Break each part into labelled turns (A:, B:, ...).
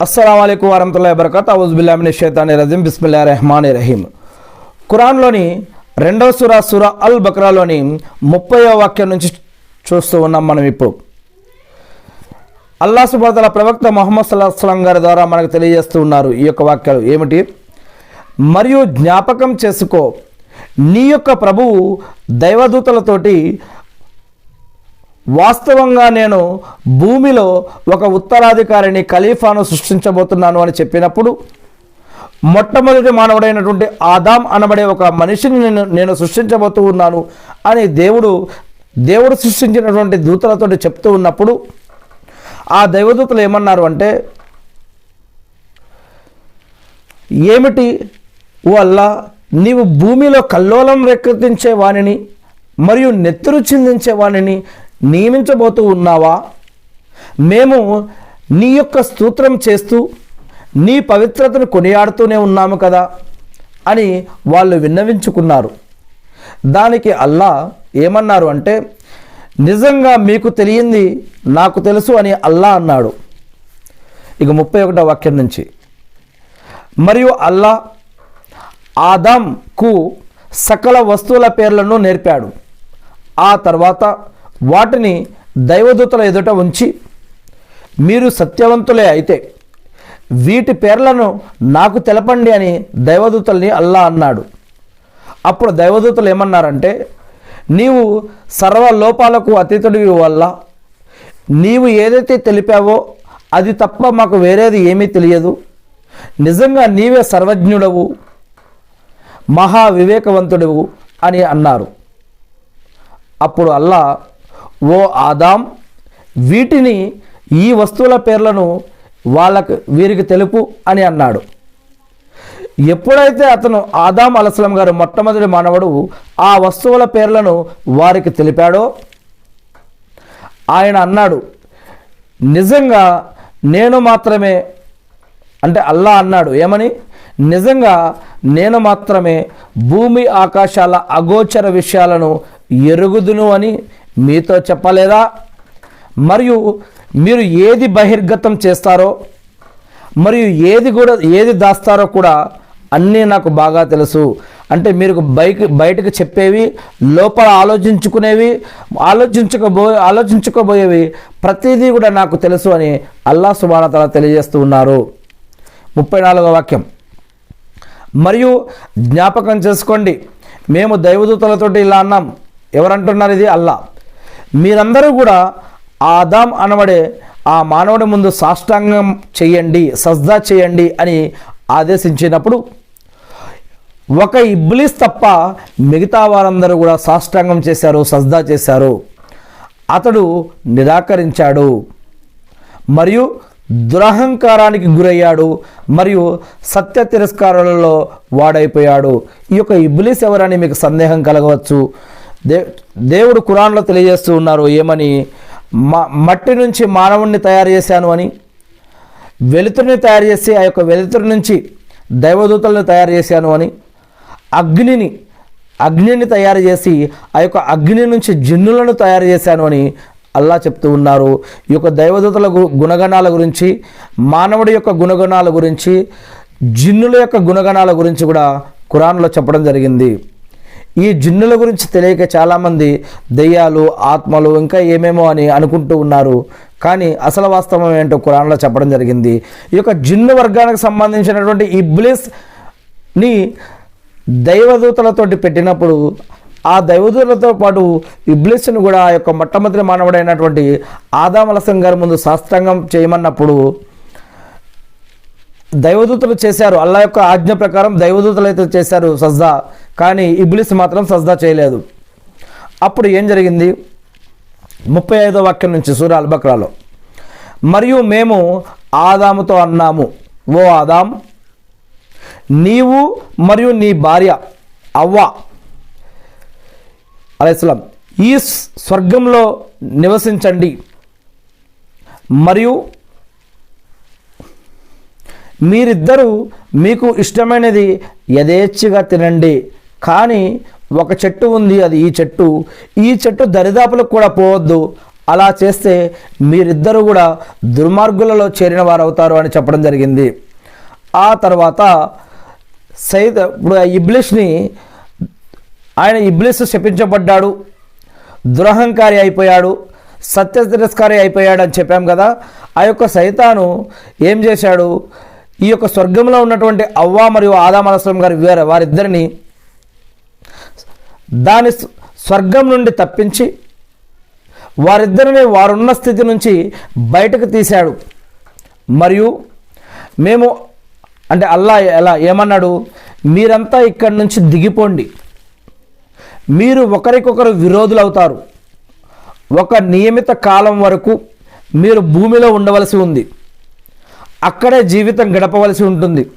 A: అస్సలం అయికు వరహతుల్లా వబర్కత్ అవుజుబిల్లామిని షైతాని రజీం. బిస్మిల్లా రెహమాన్ రహీం. ఖురాన్లోని రెండవ సురా సురా అల్ బక్రాలోని ముప్పయో వాక్యం నుంచి చూస్తూ ఉన్నాం మనం ఇప్పుడు. అల్లా సుబాతల ప్రవక్త మొహమ్మద్ సల్లాహం గారి ద్వారా మనకు తెలియజేస్తూ ఉన్నారు ఈ యొక్క వాక్యాలు. ఏమిటి? మరియు జ్ఞాపకం చేసుకో. నీ యొక్క ప్రభువు దైవదూతలతోటి వాస్తవంగా నేను భూమిలో ఒక ఉత్తరాధికారిని ఖలీఫాను సృష్టించబోతున్నాను అని చెప్పినప్పుడు మొట్టమొదటి మానవుడైనటువంటి ఆదాం అనబడే ఒక మనిషిని నేను నేను సృష్టించబోతూ ఉన్నాను అని దేవుడు దేవుడు సృష్టించినటువంటి దూతలతో చెప్తూ ఉన్నప్పుడు ఆ దైవదూతలు ఏమన్నారు అంటే ఏమిటి ఓ అల్లా నీవు భూమిలో కల్లోలం రేకెత్తించే వానిని మరియు నెత్తురు చిందించే వానిని నియమించబోతూ ఉన్నావా? మేము నీ యొక్క స్తోత్రం చేస్తూ నీ పవిత్రతను కొనియాడుతూనే ఉన్నాము కదా? అని వాళ్ళు విన్నవించుకున్నారు. దానికి అల్లా ఏమన్నారు అంటే నిజంగా మీకు తెలియంది నాకు తెలుసు అని అల్లా అన్నాడు. ఇక ముప్పై ఒకటో వాక్యం నుంచి. మరియు అల్లా ఆదాంకు సకల వస్తువుల పేర్లను నేర్పాడు. ఆ తర్వాత వాటిని దైవదూతల ఎదుట ఉంచి మీరు సత్యవంతులే అయితే వీటి పేర్లను నాకు తెలపండి అని దైవదూతల్ని అల్లా అన్నాడు. అప్పుడు దైవదూతలు ఏమన్నారంటే నీవు సర్వ లోపాలకు అతీతుడివి వల్ల నీవు ఏదైతే తెలిపావో అది తప్ప మాకు వేరేది ఏమీ తెలియదు. నిజంగా నీవే సర్వజ్ఞుడవు మహా వివేకవంతుడవు అని అన్నారు. అప్పుడు అల్లా ఓ ఆదాం వీటిని ఈ వస్తువుల పేర్లను వాళ్ళకు వీరికి తెలుపు అని అన్నాడు. ఎప్పుడైతే అతను ఆదాం అలస్లం గారు మొట్టమొదటి మానవుడు ఆ వస్తువుల పేర్లను వారికి తెలిపాడో ఆయన అన్నాడు నిజంగా నేను మాత్రమే అంటే అల్లా అన్నాడు. ఏమని? నిజంగా నేను మాత్రమే భూమి ఆకాశాల అగోచర విషయాలను ఎరుగుదును అని మీతో చెప్పలేదా? మరియు మీరు ఏది బహిర్గతం చేస్తారో మరియు ఏది కూడా ఏది దాస్తారో కూడా అన్నీ నాకు బాగా తెలుసు. అంటే మీరు బైక్ బయటకు చెప్పేవి లోపల ఆలోచించుకునేవి ఆలోచించకబో ఆలోచించుకోబోయేవి ప్రతిదీ కూడా నాకు తెలుసు అని అల్లా సుబానతల తెలియజేస్తూ ఉన్నారు. ముప్పై నాలుగో వాక్యం. మరియు జ్ఞాపకం చేసుకోండి మేము దైవదూతలతోటి ఇలా అన్నాం. ఎవరంటున్నారు ఇది? అల్లా. మీరందరూ కూడా ఆదాం అనబడే ఆ మానవుడి ముందు సాష్టాంగం చేయండి సజ్దా చేయండి అని ఆదేశించినప్పుడు ఒక ఇబ్లీస్ తప్ప మిగతా వారందరూ కూడా సాష్టాంగం చేశారు సజ్దా చేశారు. అతడు నిరాకరించాడు. మరియు దురహంకారానికి గురయ్యాడు. మరియు సత్య తిరస్కారాలలో వాడైపోయాడు. ఈ యొక్క ఇబ్లీస్ ఎవరని మీకు సందేహం కలగవచ్చు. దే దేవుడు కురాన్లో తెలియజేస్తూ ఉన్నారు ఏమని? మట్టి నుంచి మానవుణ్ణి తయారు చేశాను అని. వెలుతురిని తయారు చేసి ఆ యొక్క వెలుతురు నుంచి దైవదూతలను తయారు చేశాను అని. అగ్నిని అగ్నిని తయారు చేసి ఆ యొక్క అగ్ని నుంచి జిన్నులను తయారు చేశాను అని అల్లా చెప్తూ ఉన్నారు. ఈ యొక్క దైవదూతల గు- గుణగణాల గురించి మానవుడి యొక్క గుణగణాల గురించి జిన్నుల యొక్క గుణగణాల గురించి కూడా ఖురాన్లో చెప్పడం జరిగింది. ఈ జిన్నుల గురించి తెలియక చాలామంది దెయ్యాలు ఆత్మలు ఇంకా ఏమేమో అని అనుకుంటూ ఉన్నారు. కానీ అసలు వాస్తవం ఏంటో కురాన్లో చెప్పడం జరిగింది. ఈ యొక్క జిన్ను వర్గానికి సంబంధించినటువంటి ఇబ్లిస్ని దైవదూతలతోటి పెట్టినప్పుడు ఆ దైవదూతలతో పాటు ఇబ్లిస్ను కూడా ఆ యొక్క మొట్టమొదటి మానవుడైనటువంటి ఆదామలసం గారి ముందు శాస్త్రాంగం చేయమన్నప్పుడు దైవదూతలు చేశారు. అల్లా యొక్క ఆజ్ఞ ప్రకారం దైవదూతలు అయితే చేశారు సజ్దా. కానీ ఇబ్లిస్ మాత్రం సజ్దా చేయలేదు. అప్పుడు ఏం జరిగింది? ముప్పై ఐదో వాక్యం నుంచి సూర్య అల్బక్రాలో. మరియు మేము ఆదాముతో అన్నాము ఓ ఆదాం నీవు మరియు నీ భార్య అవ్వ అలైస్లాం ఈ స్వర్గంలో నివసించండి. మరియు మీరిద్దరూ మీకు ఇష్టమైనది యథేచ్ఛగా తినండి. కానీ ఒక చెట్టు ఉంది అది ఈ చెట్టు. ఈ చెట్టు దరిదాపులకు కూడా పోవద్దు. అలా చేస్తే మీరిద్దరూ కూడా దుర్మార్గులలో చేరిన వారు అవుతారు అని చెప్పడం జరిగింది. ఆ తర్వాత సైద్ ఇప్పుడు ఆ ఇబ్లిష్ని ఆయన ఇబ్లిస్ శపించబడ్డాడు. దురహంకారి అయిపోయాడు. సత్య తిరస్కారి అయిపోయాడు అని చెప్పాం కదా. ఆ యొక్క సైతాను ఏం చేశాడు? ఈ యొక్క స్వర్గంలో ఉన్నటువంటి అవ్వా మరియు ఆదామలస్లం గారి వేరే వారిద్దరిని దాని స్వర్గం నుండి తప్పించి వారిద్దరిని వారున్న స్థితి నుంచి బయటకు తీశాడు. మరియు మేము అంటే అల్లా ఎలా ఏమన్నాడు? మీరంతా ఇక్కడి నుంచి దిగిపోండి. మీరు ఒకరికొకరు విరోధులు అవుతారు ఒక నియమిత కాలం వరకు మీరు భూమిలో ఉండవలసి ఉంది. అక్కడే జీవితం గడపవలసి ఉంటుంది.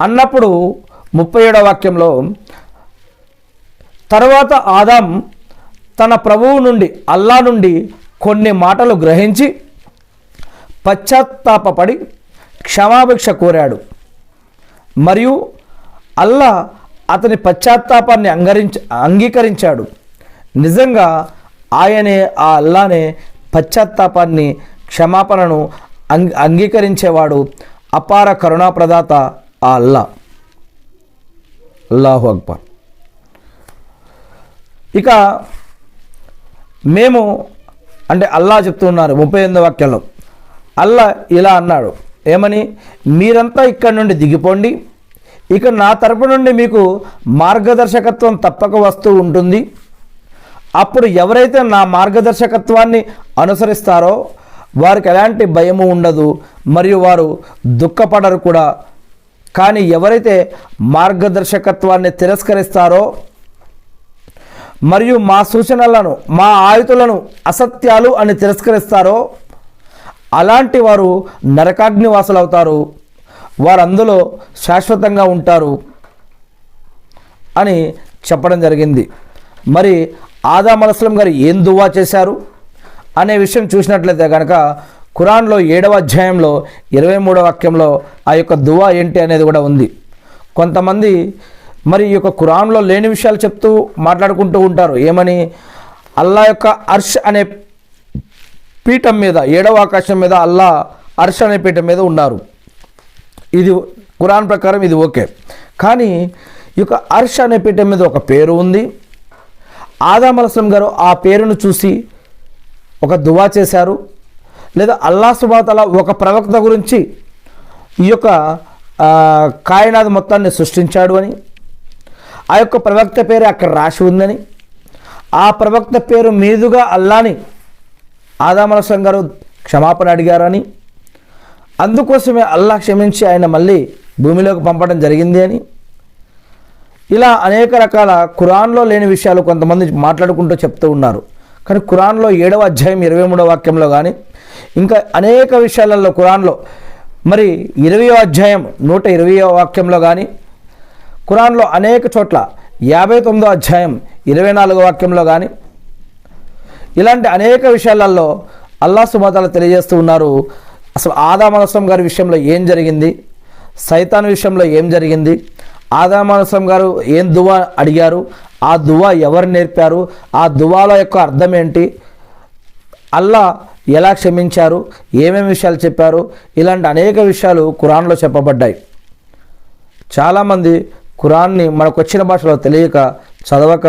A: అన్నప్పుడు ముప్పై ఏడవ వాక్యంలో తర్వాత ఆదాం తన ప్రభువు నుండి అల్లా నుండి కొన్ని మాటలు గ్రహించి పశ్చాత్తాపపడి క్షమాభిక్ష కోరాడు. మరియు అల్లా అతని పశ్చాత్తాపాన్ని అంగరించ అంగీకరించాడు. నిజంగా ఆయనే ఆ అల్లానే పశ్చాత్తాపాన్ని క్షమాపణను అంగీకరించేవాడు అపార కరుణాప్రదాత ఆ అల్లా. అల్లాహు అక్బర్. ఇక మేము అంటే అల్లా చెప్తున్నారు ముప్పై ఎనిమిది వాక్యంలో అల్లా ఇలా అన్నాడు ఏమని? మీరంతా ఇక్కడ నుండి దిగిపోండి. ఇక నా తరపు నుండి మీకు మార్గదర్శకత్వం తప్పక వస్తూ ఉంటుంది. అప్పుడు ఎవరైతే నా మార్గదర్శకత్వాన్ని అనుసరిస్తారో వారికి ఎలాంటి భయము ఉండదు మరియు వారు దుఃఖపడరు కూడా. కానీ ఎవరైతే మార్గదర్శకత్వాన్ని తిరస్కరిస్తారో మరియు మా సూచనలను మా ఆయుతులను అసత్యాలు అని తిరస్కరిస్తారో అలాంటి వారు నరకాగ్నివాసులు అవుతారు వారు అందులో శాశ్వతంగా ఉంటారు అని చెప్పడం జరిగింది. మరి ఆదాం అలస్లం గారు ఏం దువా చేశారు? అనే విషయం చూసినట్లయితే కనుక ఖురాన్లో ఏడవ అధ్యాయంలో ఇరవై మూడవ వాక్యంలో ఆ యొక్క దువా ఏంటి అనేది కూడా ఉంది. కొంతమంది మరి ఈ యొక్క ఖురాన్లో లేని విషయాలు చెప్తూ మాట్లాడుకుంటూ ఉంటారు. ఏమని? అల్లా యొక్క అర్ష్ అనే పీఠం మీద ఏడవ ఆకాశం మీద అల్లా అర్ష్ అనే పీఠం మీద ఉన్నారు. ఇది ఖురాన్ ప్రకారం ఇది ఓకే. కానీ ఈ యొక్క అర్ష్ అనే పీఠం మీద ఒక పేరు ఉంది. ఆదామలసం గారు ఆ పేరును చూసి ఒక దువా చేశారు లేదా అల్లా సుబాతల ఒక ప్రవక్త గురించి ఈ యొక్క ఆ, కాయనాథ్ మొత్తాన్ని సృష్టించాడు అని ఆ యొక్క ప్రవక్త పేరు అక్కడ రాసి ఉందని ఆ ప్రవక్త పేరు మీదుగా అల్లాని ఆదామలస్లం గారు క్షమాపణ అడిగారని అందుకోసమే అల్లా క్షమించి ఆయన మళ్ళీ భూమిలోకి పంపడం జరిగింది అని ఇలా అనేక రకాల ఖురాన్లో లేని విషయాలు కొంతమంది మాట్లాడుకుంటూ చెప్తూ ఉన్నారు. కానీ ఖురాన్లో ఏడవ అధ్యాయం ఇరవై మూడవ వాక్యంలో కానీ ఇంకా అనేక విషయాలలో ఖురాన్లో మరి ఇరవయో అధ్యాయం నూట ఇరవయో వాక్యంలో కానీ ఖురాన్లో అనేక చోట్ల యాభై తొమ్మిదో అధ్యాయం ఇరవై నాలుగో వాక్యంలో కానీ ఇలాంటి అనేక విషయాలలో అల్లా సుమతాలు తెలియజేస్తూ ఉన్నారు. అసలు ఆదామనస్వం గారి విషయంలో ఏం జరిగింది? సైతాన్ విషయంలో ఏం జరిగింది? ఆదామనస్వం గారు ఏం దువా అడిగారు? ఆ దువా ఎవరు నేర్పారు? ఆ దువాల యొక్క అర్థం ఏంటి? అల్లా ఎలా క్షమించారు? ఏమేమి విషయాలు చెప్పారు? ఇలాంటి అనేక విషయాలు ఖురాన్లో చెప్పబడ్డాయి. చాలామంది ఖురాన్ని మనకు వచ్చిన భాషలో తెలియక చదవక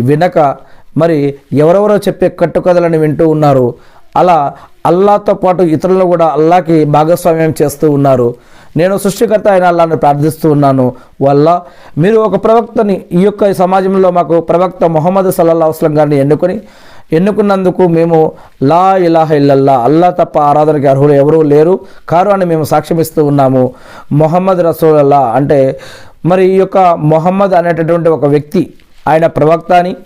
A: వినక మరి ఎవరెవరో చెప్పే కట్టుకథలను వింటూ ఉన్నారు. అలా అల్లాతో పాటు ఇతరులను కూడా అల్లాకి భాగస్వామ్యం చేస్తూ ఉన్నారు. నేను సృష్టికర్త అయిన అల్లాని ప్రార్థిస్తూ ఉన్నాను. వల్ల మీరు ఒక ప్రవక్తని ఈ యొక్క సమాజంలో మాకు ప్రవక్త మొహమ్మద్ సల్లల్లా అస్లం గారిని ఎన్నుకొని ఎన్నుకున్నందుకు మేము లా ఇలాహ ఇల్లల్లా అల్లా తప్ప ఆరాధనకి అర్హులు ఎవరూ లేరు. కారు అని మేము సాక్ష్యమిస్తూ ఉన్నాము. మొహమ్మద్ రసూలల్లా అంటే మరి ఈ యొక్క మొహమ్మద్ అనేటటువంటి ఒక వ్యక్తి ఆయన ప్రవక్త అని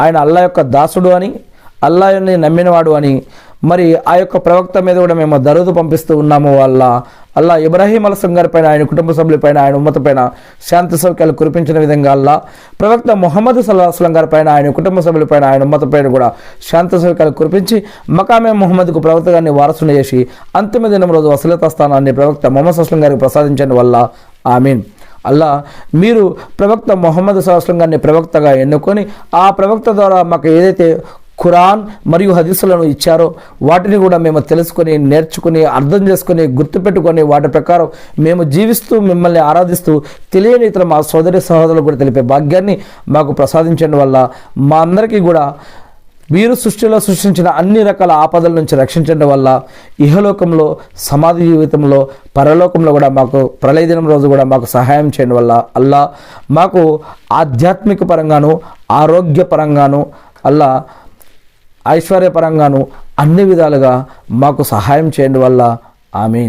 A: ఆయన అల్లా యొక్క దాసుడు అని అల్లాని నమ్మినవాడు అని మరి ఆ యొక్క ప్రవక్త మీద కూడా మేము దరుదు పంపిస్తూ ఉన్నాము. వాళ్ళ అల్లా ఇబ్రాహీం అలసం గారిపైన ఆయన కుటుంబ సభ్యులపైన ఆయన ఉమ్మత పైన శాంతి సౌఖ్యాలు కురిపించిన విధంగా అల్లా ప్రవక్త మొహమ్మద్ సల్లాహస్లం గారి పైన ఆయన కుటుంబ సభ్యులపైన ఆయన ఉమ్మత పైన కూడా శాంతి సౌఖ్యాలు కురిపించి మకామే మొహమ్మద్కు ప్రవక్త గారిని వారసును చేసి అంతిమ దినం రోజు వసలత స్థానాన్ని ప్రవక్త మొహమ్మద్ అస్లం గారికి ప్రసాదించడం వల్ల. ఆమీన్. అల్లా మీరు ప్రవక్త మొహమ్మద్ సహస్రం గారిని ప్రవక్తగా ఎన్నుకొని ఆ ప్రవక్త ద్వారా మాకు ఏదైతే ఖురాన్ మరియు హదీసులను ఇచ్చారో. వాటిని కూడా మేము తెలుసుకొని నేర్చుకుని అర్థం చేసుకొని గుర్తుపెట్టుకొని వాటి ప్రకారం మేము జీవిస్తూ మిమ్మల్ని ఆరాధిస్తూ తెలియని ఇతర మా సోదరి సహోదరులు కూడా తెలిపే భాగ్యాన్ని మాకు ప్రసాదించడం వల్ల మా అందరికీ కూడా వీరు సృష్టిలో సృష్టించిన అన్ని రకాల ఆపదల నుంచి రక్షించడం వల్ల ఇహలోకంలో సమాధి జీవితంలో పరలోకంలో కూడా మాకు ప్రళయ దినం రోజు కూడా మాకు సహాయం చేయడం వల్ల అల్లా మాకు ఆధ్యాత్మిక పరంగాను ఆరోగ్యపరంగాను అల్లా ఐశ్వర్యపరంగాను అన్ని విధాలుగా మాకు సహాయం చేయడం వల్ల. ఆమె